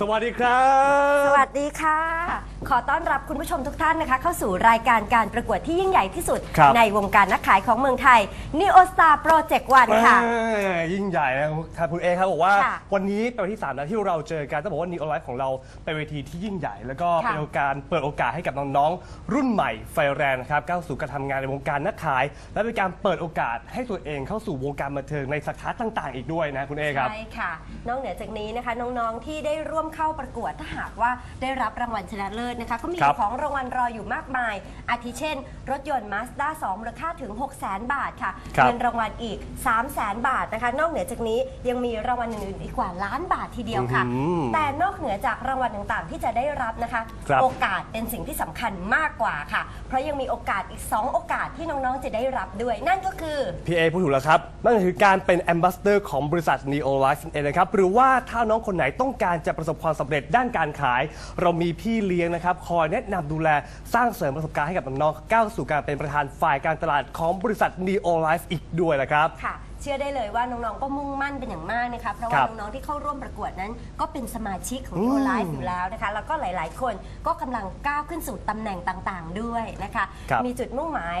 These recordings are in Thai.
สวัสดีครับ สวัสดีค่ะ ขอต้อนรับคุณผู้ชมทุกท่านนะคะ เข้าสู่รายการการประกวดที่ยิ่งใหญ่ที่สุด ครับ ในวงการนักขายของเมืองไทย Neo Star Project One ค่ะ เอ้ยยิ่งใหญ่นะครับคุณเอครับบอกว่าค่ะวันนี้เป็นวันที่ 3 แล้วที่เราเจอกันต้องบอกว่านีโอไลฟ์ของเราเป็นเวทีที่ยิ่งใหญ่ แล้วก็ค่ะเป็นโอกาสเปิดโอกาสให้กับน้องๆรุ่นใหม่ไฟแรงนะครับก้าวสู่การทำงานในวงการนักขาย และเป็นการเปิดโอกาสให้ตัวเองเข้าสู่วงการบันเทิงในสาขาต่างๆ อีกด้วยนะคุณเอครับ ใช่ค่ะ นอกเหนือจากนี้นะคะ น้องๆที่ได้ร่วมเข้าประกวดถ้าหากว่าได้รับรางวัลชนะเลิศนะคะก็มีครับของรางวัลรออยู่มากมาย อาทิเช่น รถยนต์ Mazda 2มูลค่าถึง 6 0 0 0 0 0 บาทค่ะครับ เงินรางวัลอีก 3 0 0 0 0 0 บาทนะคะ นอกเหนือจากนี้ยังมีรางวัลอื่นๆอีกกว่าล้านบาททีเดียวค่ะ อื้อหือแต่นอกเหนือจากรางวัลต่างๆ ที่จะได้รับนะคะ ครับโอกาสเป็นสิ่งที่สำคัญมากกว่าค่ะ เพราะยังมีโอกาสอีก 2 โอกาสที่น้องๆจะได้รับด้วย นั่นก็คือ พี่เอพูดถูกแล้วครับนั่นก็คือการเป็น Ambassador ของบริษัท Neo Life นั่นเองนะครับหรือว่าถ้าน้องคนไหนต้องการจะประสบความสำเร็จด้านการขาย เรามีพี่เลี้ยงนะครับคอยแนะนำดูแลสร้างเสริมประสบการณ์ให้กับน้องๆก้าวสู่การเป็นประธานฝ่ายการตลาดของบริษัท Neo Life อีกด้วยนะครับ ค่ะ เชื่อได้เลยว่าน้องๆ ก็มุ่งมั่นเป็นอย่างมากนะคะเพราะครัว่าบน้องๆ ที่เข้าร่วมประกวดนั้น ก็เป็นสมาชิกของอืม Neo Life อยู่แล้วนะคะ แล้วก็หลายๆ คนก็กำลังก้าวขึ้นสู่ตำแหน่งต่างๆ ด้วยนะคะ ครับ มีจุดมุ่งหมาย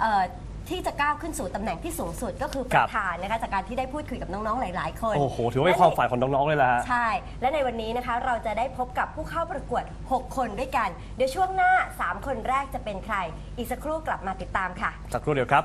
เอ่อ ที่จะก้าวขึ้นสู่ตำแหน่งที่สูงสุดก็คือปครัระบ ธานนะคะจากการที่ได้พูดคุยกับน้องๆหลาย ๆ คน โอ้โหถือว่าเป็นความฝันของน้องๆเลยล่ะฮะ ใช่ และในวันนี้นะคะเราจะได้พบกับผู้เข้าประกวด 6 คนด้วยกัน เดี๋ยวช่วงหน้า 3 คนแรกจะเป็นใคร อีกสักครู่กลับมาติดตามค่ะ สักครู่เดียวครับ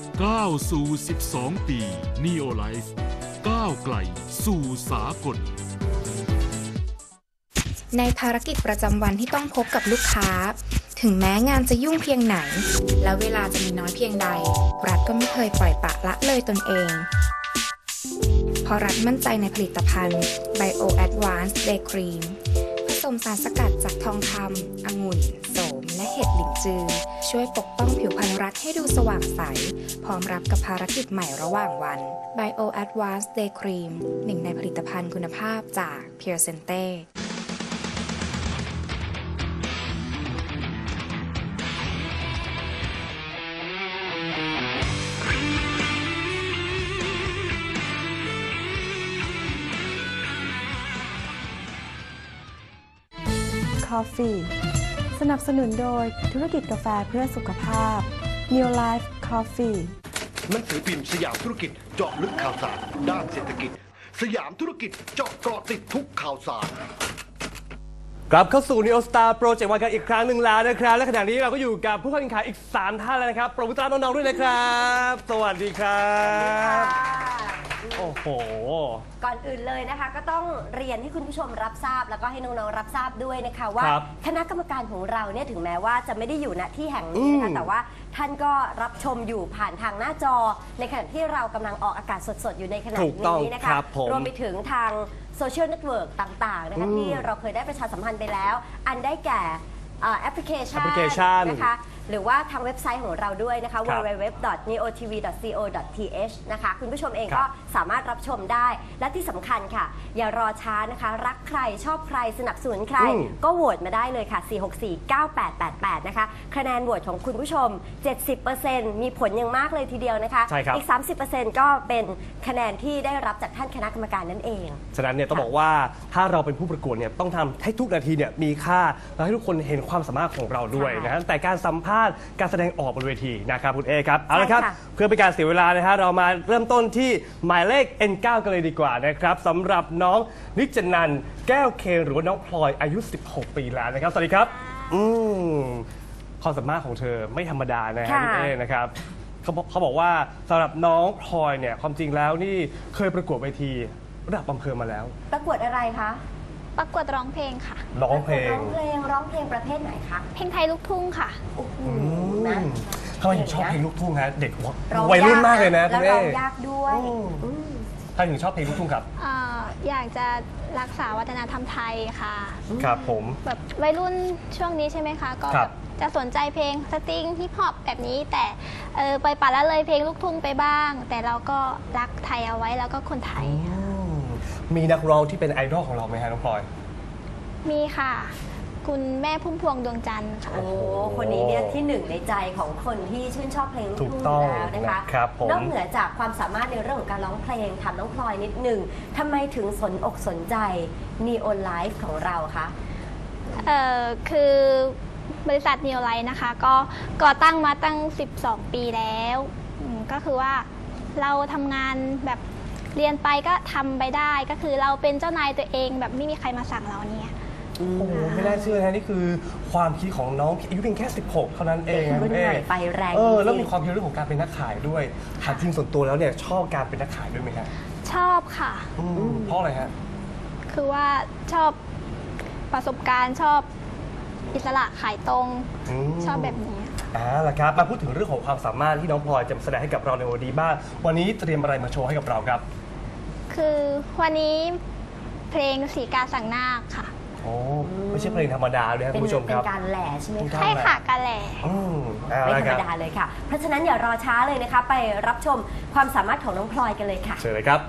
ก้าวสู่ 12 ปี Neo Life ก้าวไกลสู่สากล ในภารกิจประจำวันที่ต้องพบกับลูกค้า ถึงแม้งานจะยุ่งเพียงไหน และเวลาจะมีน้อยเพียงใด รัฐก็ไม่เคยปล่อยปละละเลยตนเองเพราะรัฐมั่นใจในผลิตภัณฑ์ Bio Advanced Day Cream ผสมสารสกัดจากทองคำองุ่นโส และเห็ดหลินจือ ช่วยปกป้องผิวพรรณรัฐให้ดูสว่างใส พร้อมรับกับภารกิจใหม่ระหว่างวัน Bio Advanced Day Cream หนึ่งในผลิตภัณฑ์คุณภาพจาก Pure Sente Coffee สนับสนุนโดยธุรกิจกาแฟเพื่อสุขภาพ New Life Coffee หนังสือพิมพ์สยามธุรกิจเจาะลึกข่าวสาร ด้านเศรษฐกิจ สยามธุรกิจเจาะเกาะติดทุกข่าวสาร กลับเข้าสู่ Neo Star Project วันกันอีกครั้งหนึ่งแล้วนะครับ และขณะนี้เราก็อยู่กับผู้เข้าแข่งขันอีก 3 ท่านแล้วนะครับปรบมือต้อนรับน้องๆด้วยนะครับ สวัสดีครับ โอ้โห ก่อนอื่นเลยนะคะ ก็ต้องเรียนให้คุณผู้ชมรับทราบ แล้วก็ให้น้องๆรับทราบด้วยนะคะว่าครับคณะกรรมการของเราเนี่ยถึงแม้ว่าจะไม่ได้อยู่ณที่แห่งนี้นะคะอืมแต่ว่าท่านก็รับชมอยู่ผ่านทางหน้าจอ ในขณะที่เรากำลังออกอากาศสดๆ อยู่ในขณะถูกต้องนี้นะคะครับผมรวมไปถึงทางโซเชียลเน็ตเวิร์กต่างๆนะคะอืมที่เราเคยได้ประชาสัมพันธ์ไปแล้ว อันได้แก่เอ่อแอปพลิเคชันแอปพลิเคชันนะคะ หรือว่าทางเว็บไซต์ของเราด้วยนะคะ ครับ www.neotv.co.th นะคะ คุณผู้ชมเองครัก็บสามารถรับชมได้ และที่สำคัญค่ะ อย่ารอช้านะคะ รักใครชอบใครสนับสนุนใคร อืม ก็โหวตมาได้เลยค่ะ 4649888 นะคะ คะแนนโหวตของคุณผู้ชม 70%มีผลอย่างมากเลยทีเดียวนะคะ ใช่ครับ อีก 30%ก็เป็นคะแนนที่ได้รับจากท่านคณะกรรมการนั่นเอง ฉะนั้นเนี่ยต้องบอกว่าถ้าเราเป็นผู้ประกวดเนี่ยต้องทำให้ทุกนาทีเนี่ยมีค่าแล้วให้ทุกคนเห็นความสามารถของเราด้วยใช่ นะฮะแต่การสัมภาษณ์การแสดงออกบนเวทีนะครับคุณเอครับเอาละครับใช่ค่ะเพื่อเป็นการเสียเวลานะฮะเรามาเริ่มต้นที่หมายเลข N9 กันเลยดีกว่านะครับสำหรับน้องนิจนันท์แก้วเคนหรือว่าน้องพลอยอายุ 16 ปีแล้วนะครับสวัสดีครับ อืมความสามารถของเธอไม่ธรรมดานะฮะค่ะคุณเอนะครับเขาบอกเขาบอกว่าสำหรับน้องพลอยเนี่ยความจริงแล้วนี่เคยประกวดเวทีระดับอำเภอมาแล้ว ประกวดอะไรคะ ประกวดร้องเพลงค่ะ ร้องเพลงร้องเพลงร้องเพลงประเภทไหนคะ เพลงไทยลูกทุ่งค่ะ โอ้โหอืนะมทำไมถึงชอบเพลงลูกทุ่งฮะเด็กร้องวัยรุ่นมากเลยนะแล้คุวณเอร้องยากด้วยอืมอืมทำไมถึงชอบเพลงลูกทุ่งครับเอ่ออยากจะรักษาวัฒนธรรมไทยค่ะ ครับผมแบบวัยรุ่นช่วงนี้ใช่ไหมคะ ก็ครัแบบบจะสนใจเพลงสตริงฮิปฮอปแบบนี้ แต่เออไปป่าละเลยเพลงลูกทุ่งไปบ้าง แต่เราก็รักไทยเอาไว้แล้วก็คนไทยอื มมีนักร้องที่เป็นไอดอลของเราไหมฮะน้องพลอย มีค่ะ คุณแม่พุ่มพวงดวงจันทร์ค่ะ โอ้คนนี้เนี่ยที่หนึ่งในใจของคนที่ชื่นชอบเพลงลูกถูกทุ่งต้องแล้วนะคะนะครับผม นอกเหนือจากความสามารถในเรื่องของการร้องเพลงถามน้องพลอยนิดหนึ่งทำไมถึงสนอกสนใจ Neo Life ของเราคะ เอ่อคือบริษัท Neo Light นะคะ ก็ก่อตั้งมาตั้ง 12 ปีแล้วอืมก็คือว่าเราทำงานแบบ เรียนไปก็ทำไปได้ก็คือเราเป็นเจ้านายตัวเองแบบไม่มีใครมาสั่งเราเนี่ย โอ้โหไม่น่าเชื่อนะนี่คือความคิดของน้องอายุเพียงแค่ 16 เท่านั้นเองนะรุ่คุนณเอใหม่ไฟแรงเออแล้วจริงๆมีความคิดเรื่องของการเป็นนักขายด้วยถามจริงส่วนตัวแล้วเนี่ยชอบการเป็นนักขายด้วยไหมฮะชอบค่ะอืมเพราะอะไรฮะ คือว่าชอบประสบการณ์ชอบ อิสระขายตรงอืมชอบแบบนี้ อ่าล่ะครับ มาพูดถึงเรื่องของความสามารถที่น้องพลอยจะแสดงให้กับเราในวันนี้บ้าง วันนี้เตรียมอะไรมาโชว์ให้กับเราครับ คือวันนี้เพลงสีกาสั่งนาคค่ะ โอ้ไม่ใช่เพลงธรรมดาด้วยครับเป็คุนณผู้ชมเป็คนรับการแหล่ใช่ไหมเป็นคะการใช่ค่ะกาแหล่อืมเอาไม่ละธรครรับมดาเลยค่ะ เพราะฉะนั้นอย่ารอช้าเลยนะคะ ไปรับชมความสามารถของน้องพลอยกันเลยค่ะ เชิญเลยครับ